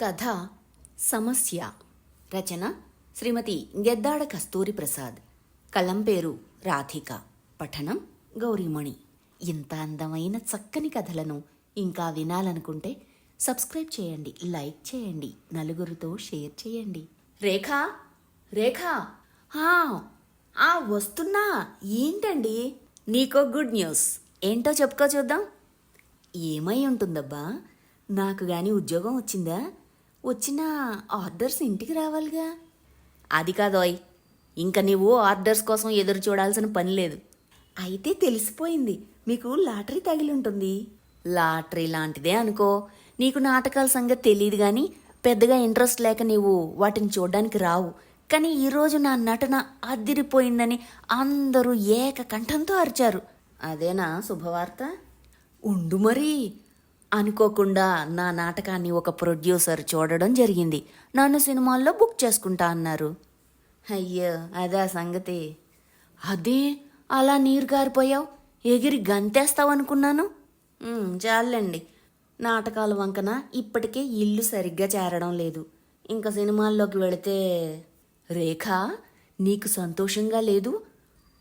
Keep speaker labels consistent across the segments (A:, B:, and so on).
A: కథ సమస్య రచన శ్రీమతి గెద్దాడ కస్తూరి ప్రసాద్. కలం పేరు రాధిక పఠనం గౌరీమణి. ఇంత అందమైన చక్కని కథలను ఇంకా వినాలనుకుంటే సబ్స్క్రైబ్ చేయండి లైక్ చేయండి నలుగురితో షేర్ చేయండి. రేఖా రేఖా. ఆ, ఆ వస్తున్నా ఏంటండి? నీకో గుడ్ న్యూస్. ఏంటో చెప్పుకో చూద్దాం. ఏమై ఉంటుందబ్బా? నాకు గాని ఉద్యోగం వచ్చిందా? వచ్చిన ఆర్డర్స్ ఇంటికి రావాలిగా. అది కాదోయ్ ఇంకా నీవు ఆర్డర్స్ కోసం ఎదురు చూడాల్సిన పని లేదు. అయితే తెలిసిపోయింది మీకు లాటరీ తగిలి ఉంటుంది. లాటరీ లాంటిదే అనుకో నీకు నాటకాల సంగతి తెలియదు కానీ పెద్దగా ఇంట్రెస్ట్ లేక నీవు వాటిని చూడడానికి రావు. కానీ ఈరోజు నా నటన అదిరిపోయిందని అందరూ ఏకకంఠంతో అరిచారు. అదేనా శుభవార్త? ఉండు మరి. అనుకోకుండా నా నాటకాన్ని ఒక ప్రొడ్యూసర్ చూడడం జరిగింది. నన్ను సినిమాల్లో బుక్ చేసుకుంటా అన్నారు. అయ్యో అదా సంగతి. అదే అలా నీరు గారిపోయావు? ఎగిరి గంతేస్తావనుకున్నాను అనుకున్నాను? చాలండి నాటకాల వంకన ఇప్పటికే ఇల్లు సరిగ్గా చేరడం లేదు. ఇంకా సినిమాల్లోకి వెళితే రేఖ నీకు సంతోషంగా లేదు?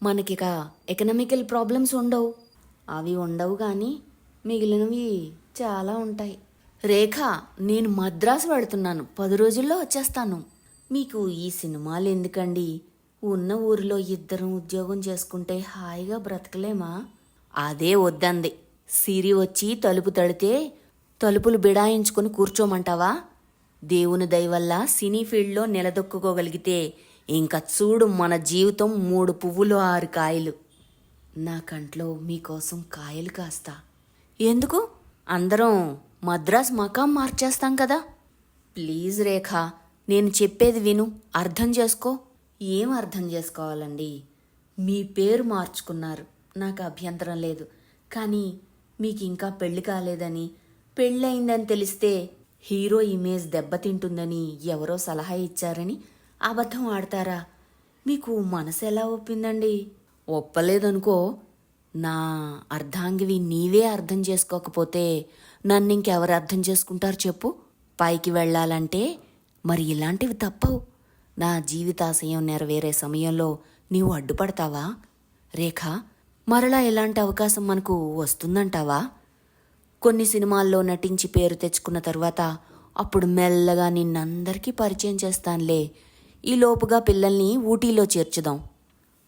A: మనకిక ఎకనామికల్ ప్రాబ్లమ్స్ ఉండవు. అవి ఉండవు కానీ మిగిలినవి చాలా ఉంటాయి. రేఖ నేను మద్రాసు వెళుతున్నాను. పది రోజుల్లో వచ్చేస్తాను. మీకు ఈ సినిమాలు ఎందుకండి? ఉన్న ఊరిలో ఇద్దరం ఉద్యోగం చేసుకుంటే హాయిగా బ్రతకలేమా? అదే వద్దంది. సిరి వచ్చి తలుపు తడితే తలుపులు బిడాయించుకొని కూర్చోమంటావా? దేవుని దయవల్ల సినీ ఫీల్డ్లో నిలదొక్కుకోగలిగితే ఇంకా చూడు మన జీవితం మూడు పువ్వులు ఆరు కాయలు. నా కంట్లో మీకోసం కాయలు కాస్తా. ఎందుకు? అందరం మద్రాస్ మకాం మార్చేస్తాం కదా. ప్లీజ్ రేఖ నేను చెప్పేది విను అర్థం చేసుకో. ఏం అర్థం చేసుకోవాలండి? మీ పేరు మార్చుకున్నారు. నాకు అభ్యంతరం లేదు. కానీ మీకు ఇంకా పెళ్ళి కాలేదని పెళ్ళయిందని తెలిస్తే హీరో ఇమేజ్ దెబ్బతింటుందని ఎవరో సలహా ఇచ్చారని అబద్ధం ఆడతారా? మీకు మనసు ఎలా ఒప్పిందండి? ఒప్పలేదనుకో నా అర్ధాంగివి నీవే అర్థం చేసుకోకపోతే నన్ను ఇంకెవరు అర్థం చేసుకుంటారు చెప్పు? పైకి వెళ్ళాలంటే మరి ఇలాంటివి తప్పవు. నా జీవితాశయం నెరవేరే సమయంలో నీవు అడ్డుపడతావా? రేఖ మరలా ఇలాంటి అవకాశం మనకు వస్తుందంటావా? కొన్ని సినిమాల్లో నటించి పేరు తెచ్చుకున్న తర్వాత అప్పుడు మెల్లగా నిన్నందరికీ పరిచయం చేస్తానులే. ఈ లోపుగా పిల్లల్ని ఊటీలో చేర్చుదాం.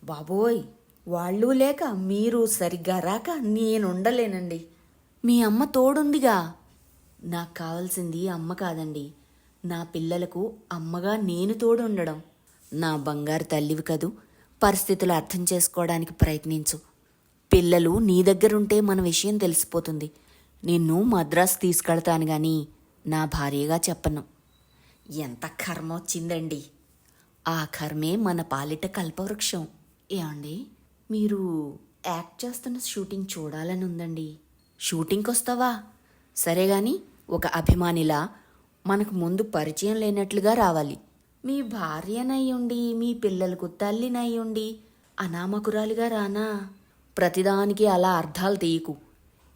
A: బాబోయ్! వాళ్ళు లేక మీరు సరిగ్గా రాక నేనుండలేనండి. మీ అమ్మ తోడుందిగా. నాకు కావాల్సింది అమ్మ కాదండి. నా పిల్లలకు అమ్మగా నేను తోడు ఉండడం నా బంగారు తల్లివి కదూ పరిస్థితులు అర్థం చేసుకోవడానికి ప్రయత్నించు. పిల్లలు నీ దగ్గరుంటే మన విషయం తెలిసిపోతుంది. నిన్ను మద్రాసు తీసుకెళ్తాను గాని నా భార్యగా చెప్పను. ఎంత కర్మ వచ్చిందండి. ఆ కర్మే మన పాలిట కల్పవృక్షం. ఏమండి? మీరు యాక్ట్ చేస్తున్న షూటింగ్ చూడాలని ఉందండి. షూటింగ్కి వస్తావా సరే గాని ఒక అభిమానిలా మనకు ముందు పరిచయం లేనట్లుగా రావాలి. మీ భార్యనయ్యుండి మీ పిల్లలకు తల్లినయ్యుండి అనామకురాలిగా రానా? ప్రతిదానికి అలా అర్థాలు తీయకు.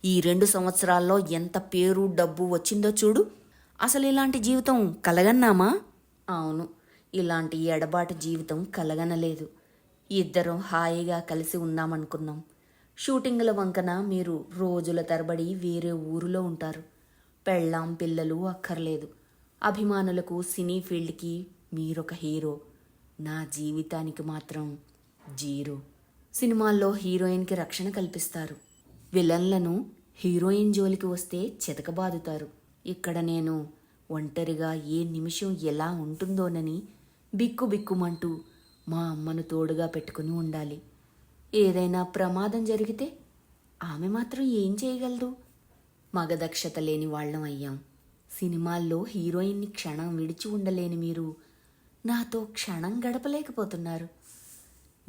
A: ఈ రెండు సంవత్సరాల్లో ఎంత పేరు డబ్బు వచ్చిందో చూడు. అసలు ఇలాంటి జీవితం కలగన్నామా? అవును ఇలాంటి ఎడబాటు జీవితం కలగనలేదు. ఇద్దరం హాయిగా కలిసి ఉన్నామనుకున్నాం. షూటింగుల వంకన మీరు రోజుల తరబడి వేరే ఊరిలో ఉంటారు. పెళ్ళాం పిల్లలు అక్కర్లేదు. అభిమానులకు సినీ ఫీల్డ్కి మీరొక హీరో. నా జీవితానికి మాత్రం జీరో. సినిమాల్లో హీరోయిన్కి రక్షణ కల్పిస్తారు. విలన్లను హీరోయిన్ జోలికి వస్తే చెతకబాదుతారు. ఇక్కడ నేను ఒంటరిగా ఏ నిమిషం ఎలా ఉంటుందోనని బిక్కు బిక్కుమంటూ మా అమ్మను తోడుగా పెట్టుకుని ఉండాలి. ఏదైనా ప్రమాదం జరిగితే ఆమె మాత్రం ఏం చేయగలదు? మగదక్షత లేని వాళ్ళం అయ్యాం. సినిమాల్లో హీరోయిన్ని క్షణం విడిచి ఉండలేని మీరు నాతో క్షణం గడపలేకపోతున్నారు.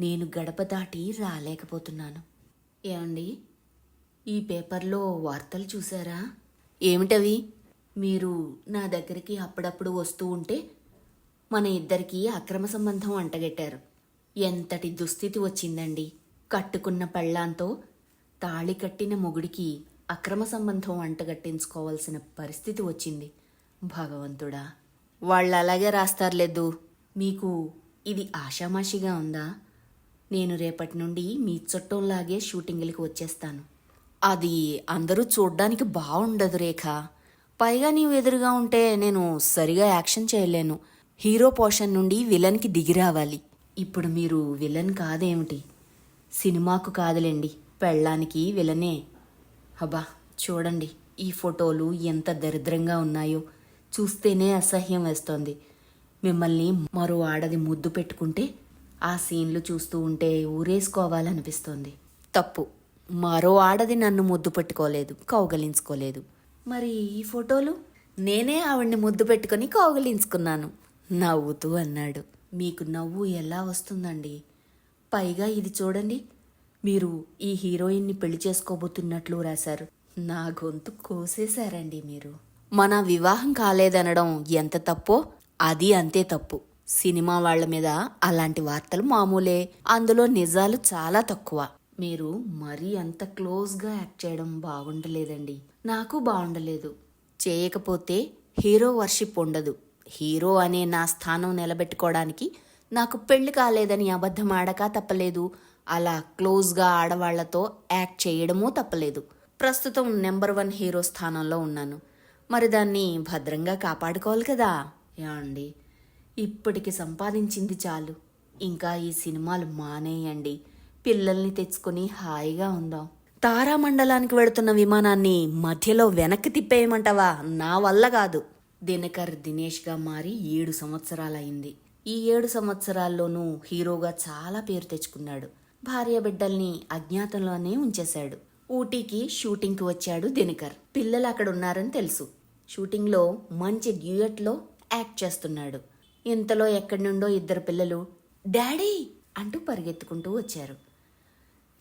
A: నేను గడప దాటి రాలేకపోతున్నాను. ఏమండి? ఈ పేపర్లో వార్తలు చూసారా ఏమిటవి? మీరు నా దగ్గరికి అప్పుడప్పుడు వస్తూ ఉంటే మన ఇద్దరికీ అక్రమ సంబంధం అంటగట్టారు. ఎంతటి దుస్థితి వచ్చిందండి. కట్టుకున్న పెళ్ళాంతో తాళి కట్టిన మొగుడికి అక్రమ సంబంధం అంటగట్టించుకోవాల్సిన పరిస్థితి వచ్చింది. భగవంతుడా! వాళ్ళు అలాగే రాస్తారులేదు మీకు ఇది ఆషామాషిగా ఉందా? నేను రేపటి నుండి మీ చుట్టంలాగే షూటింగ్లకి వచ్చేస్తాను. అది అందరూ చూడ్డానికి బాగుండదు రేఖ. పైగా నీవు ఎదురుగా ఉంటే నేను సరిగా యాక్షన్ చేయలేను. హీరో పోషన్ నుండి విలన్కి దిగి రావాలి. ఇప్పుడు మీరు విలన్ కాదేమిటి? సినిమాకు కాదులేండి. పెళ్ళానికి విలనే. అబ్బా చూడండి ఈ ఫోటోలు ఎంత దరిద్రంగా ఉన్నాయో. చూస్తేనే అసహ్యం వేస్తోంది. మిమ్మల్ని మరో ఆడది ముద్దు పెట్టుకుంటే ఆ సీన్లు చూస్తూ ఉంటే ఊరేసుకోవాలనిపిస్తోంది. తప్పు. మరో ఆడది నన్ను ముద్దు పెట్టుకోలేదు కౌగలించుకోలేదు. మరి ఈ ఫోటోలు? నేనే ఆవిడ్ని ముద్దు పెట్టుకొని కౌగలించుకున్నాను. నవ్వుతూ అన్నాడు. మీకు నవ్వు ఎలా వస్తుందండి? పైగా ఇది చూడండి. మీరు ఈ హీరోయిన్ని పెళ్ళి చేసుకోబోతున్నట్లు రాశారు. నా గొంతు కోసేశారండి మీరు. మన వివాహం కాలేదనడం ఎంత తప్పో అది అంతే తప్పు. సినిమా వాళ్ళ మీద అలాంటి వార్తలు మామూలే. అందులో నిజాలు చాలా తక్కువ. మీరు మరీ అంత క్లోజ్గా యాక్ట్ చేయడం బాగుండలేదండి. నాకు బాగుండలేదు. చేయకపోతే హీరో వర్షిప్ ఉండదు. హీరో అనే నా స్థానం నిలబెట్టుకోవడానికి నాకు పెళ్ళి కాలేదని అబద్ధం ఆడక తప్పలేదు. అలా క్లోజ్గా ఆడవాళ్ళతో యాక్ట్ చేయడమూ తప్పలేదు. ప్రస్తుతం నెంబర్ వన్ హీరో స్థానంలో ఉన్నాను. మరి దాన్ని భద్రంగా కాపాడుకోవాలి కదా? యాండి ఇప్పటికి సంపాదించింది చాలు. ఇంకా ఈ సినిమాలు మానేయండి. పిల్లల్ని తెచ్చుకొని హాయిగా ఉందాం. తారామండలానికి వెళుతున్న విమానాన్ని మధ్యలో వెనక్కి తిప్పేయమంటావా? నా వల్ల కాదు. దినకర్ దినేష్గా మారి ఏడు సంవత్సరాలయ్యింది. ఈ ఏడు సంవత్సరాల్లోనూ హీరోగా చాలా పేరు తెచ్చుకున్నాడు. భార్య బిడ్డల్ని అజ్ఞాతంలోనే ఉంచేశాడు. ఊటీకి షూటింగ్కి వచ్చాడు దినకర్. పిల్లలు అక్కడ ఉన్నారని తెలుసు. షూటింగ్లో మంచి డ్యూయట్లో యాక్ట్ చేస్తున్నాడు. ఇంతలో ఎక్కడి నుండో ఇద్దరు పిల్లలు డాడీ! అంటూ పరిగెత్తుకుంటూ వచ్చారు.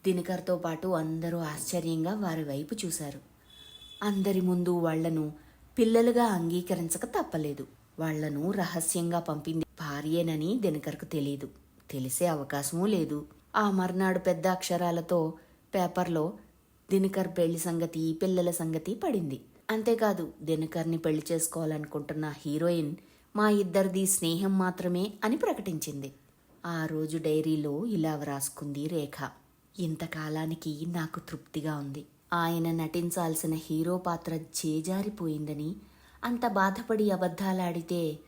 A: దినకర్తో పాటు అందరూ ఆశ్చర్యంగా వారి వైపు చూశారు. అందరి ముందు వాళ్ళను పిల్లలుగా అంగీకరించక తప్పలేదు. వాళ్ళను రహస్యంగా పంపింది భార్యేనని దినకర్కు తెలియదు తెలిసే అవకాశమూ లేదు. ఆ మర్నాడు పెద్ద అక్షరాలతో పేపర్లో దినకర్ పెళ్ళి సంగతి పిల్లల సంగతి పడింది. అంతేకాదు దినకర్ని పెళ్ళి చేసుకోవాలనుకుంటున్న హీరోయిన్ మా ఇద్దరిది స్నేహం మాత్రమే అని ప్రకటించింది. ఆ రోజు డైరీలో ఇలా వ్రాసుకుంది రేఖ. ఇంతకాలానికి నాకు తృప్తిగా ఉంది. ఆయన నటించాల్సిన హీరో పాత్ర చేజారిపోయిందని అంత బాధపడి అబద్ధాలాడితే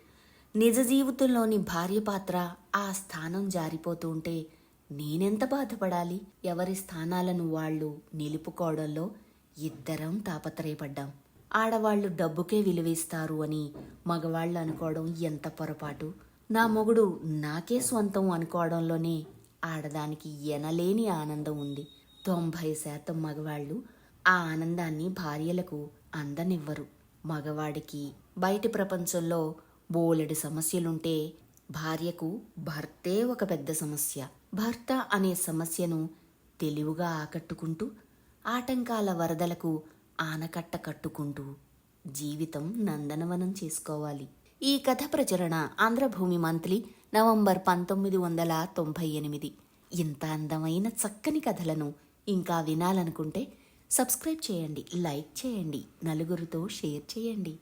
A: నిజ జీవితంలోని భార్య పాత్ర ఆ స్థానం జారిపోతూ ఉంటే నేనెంత బాధపడాలి? ఎవరి స్థానాలను వాళ్ళు నిలుపుకోవడంలో ఇద్దరం తాపత్రయపడ్డాం. ఆడవాళ్ళు డబ్బుకే విలువిస్తారు అని మగవాళ్ళు అనుకోవడం ఎంత పొరపాటు? నా మొగుడు నాకే స్వంతం అనుకోవడంలోనే ఆడదానికి ఎనలేని ఆనందం ఉంది. తొంభై శాతం మగవాళ్ళు ఆ ఆనందాన్ని భార్యలకు అందనివ్వరు. మగవాడికి బయటి ప్రపంచంలో బోలెడు సమస్యలుంటే భార్యకు భర్తే ఒక పెద్ద సమస్య. భర్త అనే సమస్యను తెలివిగా ఆకట్టుకుంటూ ఆటంకాల వరదలకు ఆనకట్ట కట్టుకుంటూ జీవితం నందనవనం చేసుకోవాలి. ఈ కథ ప్రచురణ ఆంధ్రభూమి మంత్లీ నవంబర్ పంతొమ్మిది వందల తొంభై ఎనిమిది. ఇంత అందమైన చక్కని కథలను ఇంకా వినాలనుకుంటే సబ్స్క్రైబ్ చేయండి లైక్ చేయండి నలుగురితో షేర్ చేయండి.